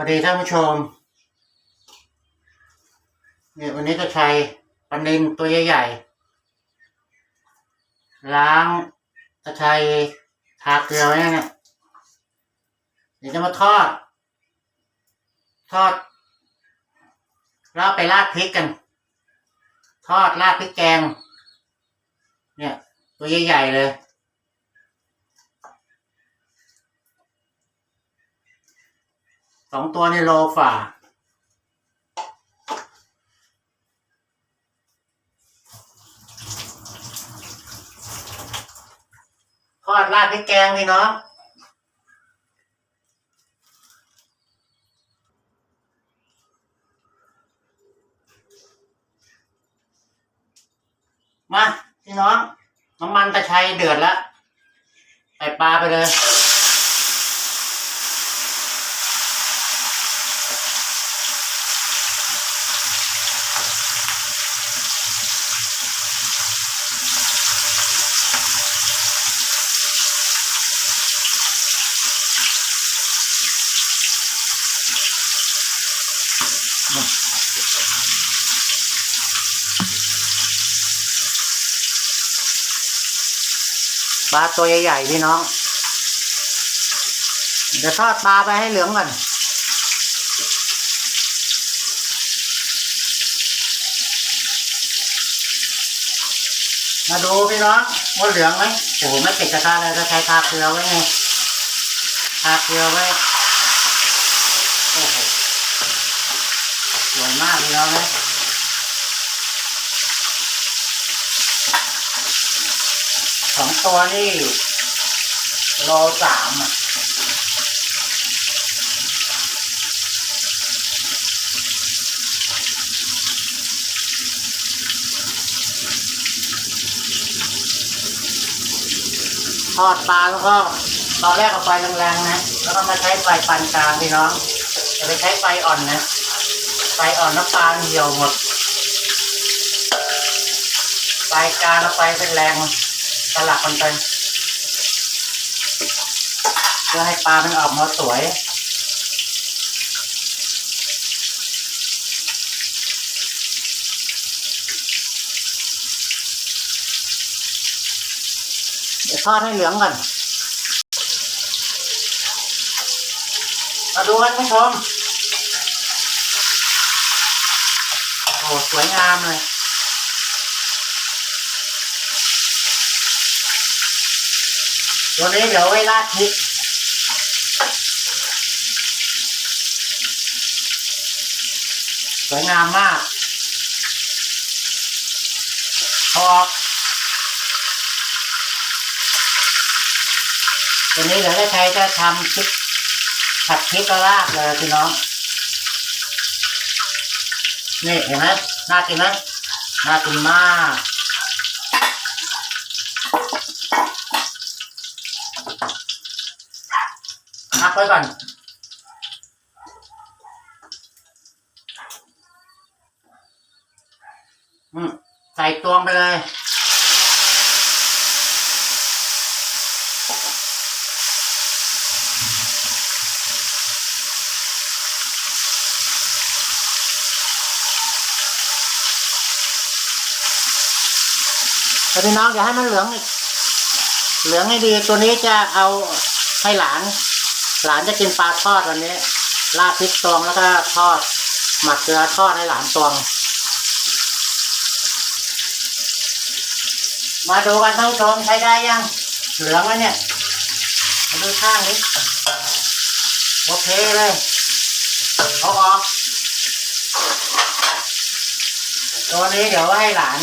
วัสดีท่านผู้ชม เนี่ยวันนี้จะใช้ปลานินตัวใหญ่ๆ ล้างจะใช้ทาเกลือไว้เนี่ย เดี๋ยวจะมาทอด ทอดแล้วเอาไปราดพริกกัน ทอดราดพริกแกง เนี่ย ตัวใหญ่ๆเลย สองตัวในโลฝ่า ทอดราดพริกแกงพี่น้องมา พี่น้อง น้ำมันตะไคร้เดือดแล้วใส่ปลาไปเลย ปลาตัวใหญ่ๆพี่น้อง เดี๋ยวทอดปลาไปให้เหลืองก่อนมาดูพี่น้องว่าเหลืองไหมโอ้โหไม่ติดกระทะเลยจะใช้ทาเกลือไว้ไงทาเกลือไว้โอ้โหสวยมากพี่น้องนะ สองตัวนี่โลสามอะทอดปลาแล้วก็ตอนแรกเอาไฟแรงๆนะ แล้วก็มาใช้ไฟปานกลางพี่น้องอย่าไปใช้ไฟอ่อนนะ ไฟอ่อนน้ำปลาเหี่ยวหมด ไฟกลางแล้วไฟเป็นแรง สลับกันไป เพื่อให้ปลามันออกมาสวยเดี๋ยวทอดให้เหลืองก่อนมาดูกันผู้ชมโอ้สวยงามเลย ตัวนี้เดี๋ยวไว้ราดพริกสวยงามมากพอตัวนี้เดี๋ยวได้ใช้จะทำพริกผัดพริกแล้วราดเลยพี่น้อง นี่เห็นไหมน่ากินไหมน่ากินมาก ไว้ก่อนอืมใส่ตวงไปเลยแต่พี่น้องอย่าให้มันเหลืองอีก เหลืองให้ดีตัวนี้จะเอาให้หลาน หลานจะกินปลาทอดวันนี้ราดพริกตวงแล้วก็ทอดหมักเกลือทอดให้หลานตวง มาดูกันท่านผู้ชมใช้ได้ยังเหลืองแล้วเนี่ยมาดูข้างนี้โอเคเลยเอาออกตัวนี้เดี๋ยวให้หลาน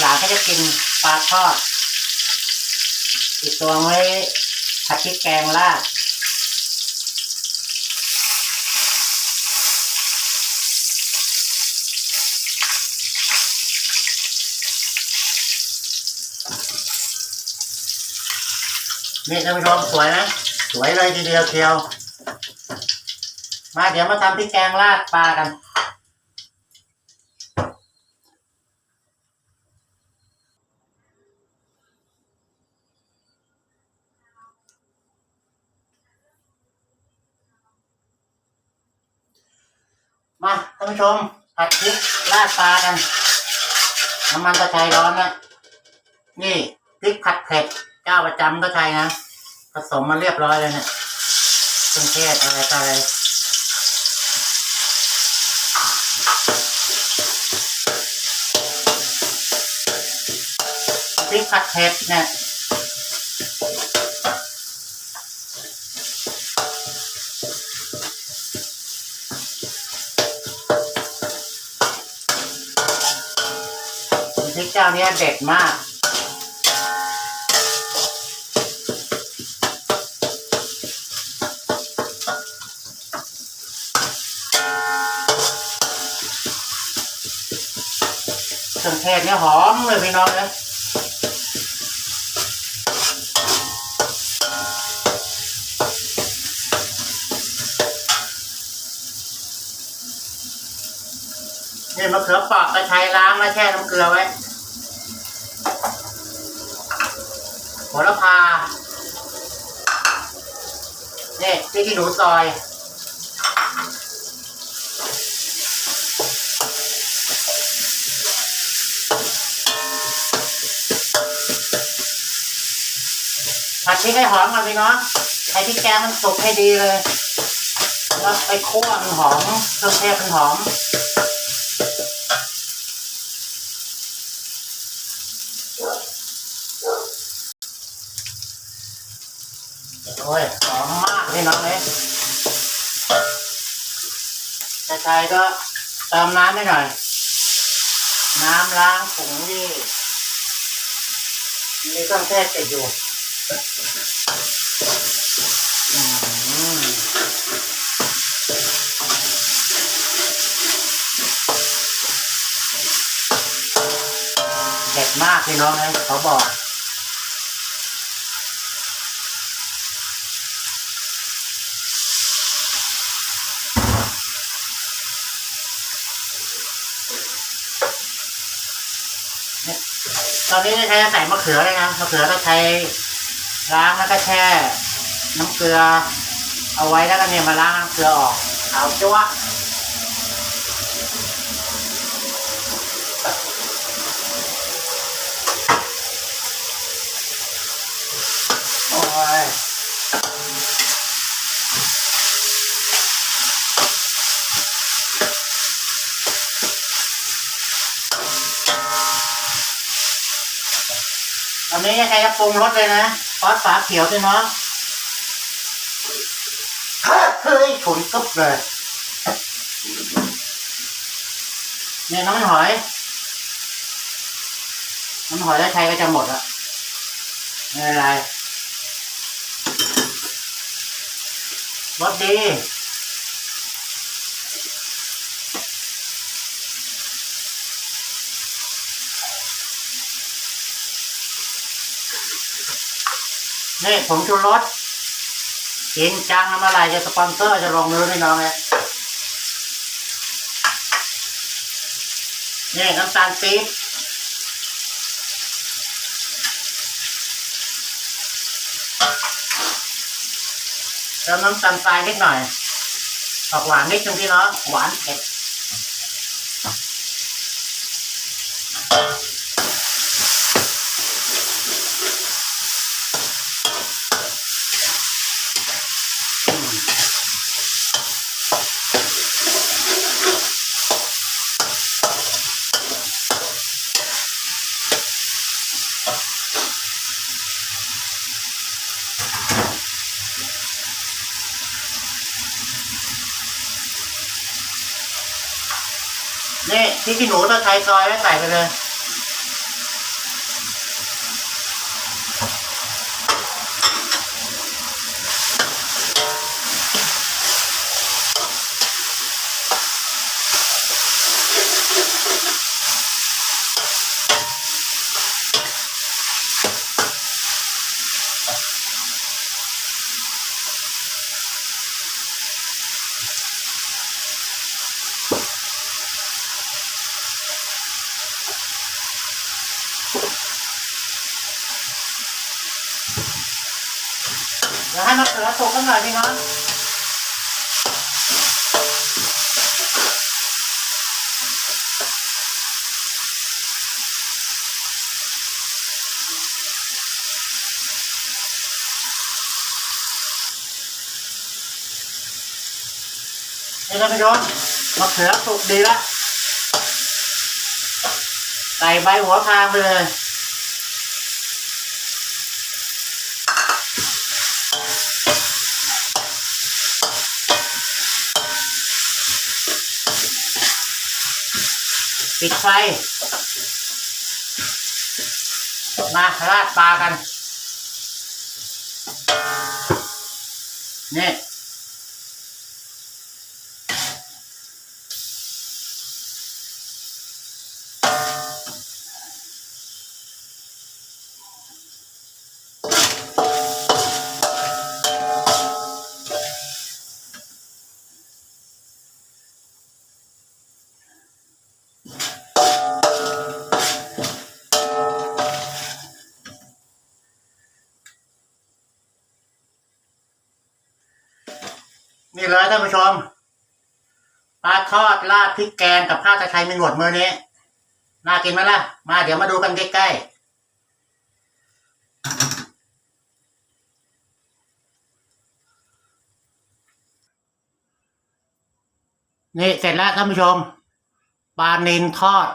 หลานก็จะกินปลาทอดอีกตัวไว้ผัดพริกแกงราด นี่ท่านผู้ชมสวยนะสวยเลยทีเดียวเชียว มาเดี๋ยวมาทำพริกแกงราดปลากัน มาท่านผู้ชมผัดพริกราดปลากัน น้ำมันกระชายร้อนนะนี่พริกผัดเผ็ด เจ้าประจำก็ไทยนะผสมมาเรียบร้อยเลยเนี่ยเครื่องเทศอะไรต่ออะไรพริกผัดเผ็ดเนี่ยพริกเจ้าเนี้ยเด็ดมาก เครื่องเทศเนี่ยหอมเลยพี่น้องนะนี่มะเขือปอกกระชายล้างแล้วแช่น้ำเกลือไว้โหระพานี่พริกขี้หนูซอย พริกให้หอมก่อนพี่น้องให้พริกแกงมันสุกให้ดีเลยแล้วไปคั่วมันหอมเครื่องเทศมันหอมโอ้ยหอมมากพี่น้องเลยกระชายก็เติมน้ำให้หน่อย น้ำล้างถุงนี่มีเครื่องเทศติดอยู่ เด็ดมากพี่น้องนะเขาบอก ตอนนี้ใช้ใส่มะเขือเลยนะมะเขือก็ใช้ ล้างแล้วก็แช่ น้ำเกลือ เอาไว้แล้วก็เนี่ยมาล้างน้ำเกลือออกขาวจ้วะโอ้ยตอนนี้ใครจะปรุงรสเลยนะ้อสฝาเขียวด้วยเนาะเฮ้ยฉุนกึบเลยเนี่ยน้ำมันหอย น้ำมันหอยแล้วใช้ก็จะหมดละไม่เป็นไรรสดี นี่ผมชูรสกินจังเมื่อไรจะสปอนเซอร์จะลงมือให้น้องเลยนี่น้ำตาลปี๊บเติมน้ำตาลทรายนิดหน่อยออกหวานนิดนึงพี่น้องหวานเผ็ด นี่ที่ขี้หนูตะไคร้ซอยแล้วใส่ไปเลย nó thuộc cái ngờ đi ngon Đây nó thử thuộc đi đó. Tay bay bỏ thang bây giờ ปิดไฟมาราดปลากันนี่ นี่เลยท่านผู้ชมปลาทอดราดพริกแกงกับข้าวตะไคร้มีหนวดมือนี้น่ากินไหมล่ะ มาเดี๋ยวมาดูกันใกล้ๆ นี่เสร็จแล้วท่านผู้ชมปลานินทอด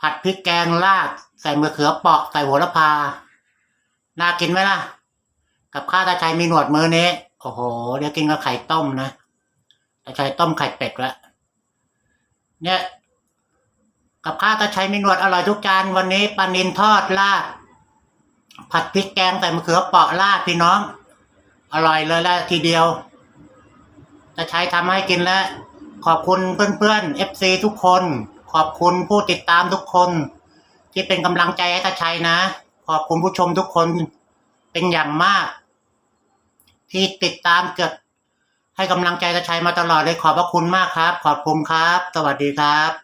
ผัดพริกแกงราดใส่มะเขือเปราะใส่โหระพา น่ากินไหมล่ะ กับข้าวตาชัยมีหนวดมือนี้ โอ้โหเดี๋ยวกินกับไข่ต้มนะตาชัยต้มไข่เป็ดละเนี่ยกับข้าวตาชัยมีนวดอร่อยทุกจานวันนี้ปลานินทอดราดผัดพริกแกงใส่มะเขือเปราะราดพี่น้อง อร่อยเลยละทีเดียวตาชัยทำให้กินแล้ว ขอบคุณเพื่อนๆ FC ทุกคน ขอบคุณผู้ติดตามทุกคน ที่เป็นกำลังใจให้ตาชัยนะ ขอบคุณผู้ชมทุกคนเป็นอย่างมาก ที่ติดตามเกิดให้กำลังใจกระชัยมาตลอดเลยขอบพระคุณมากครับ ขอบคุณครับ สวัสดีครับ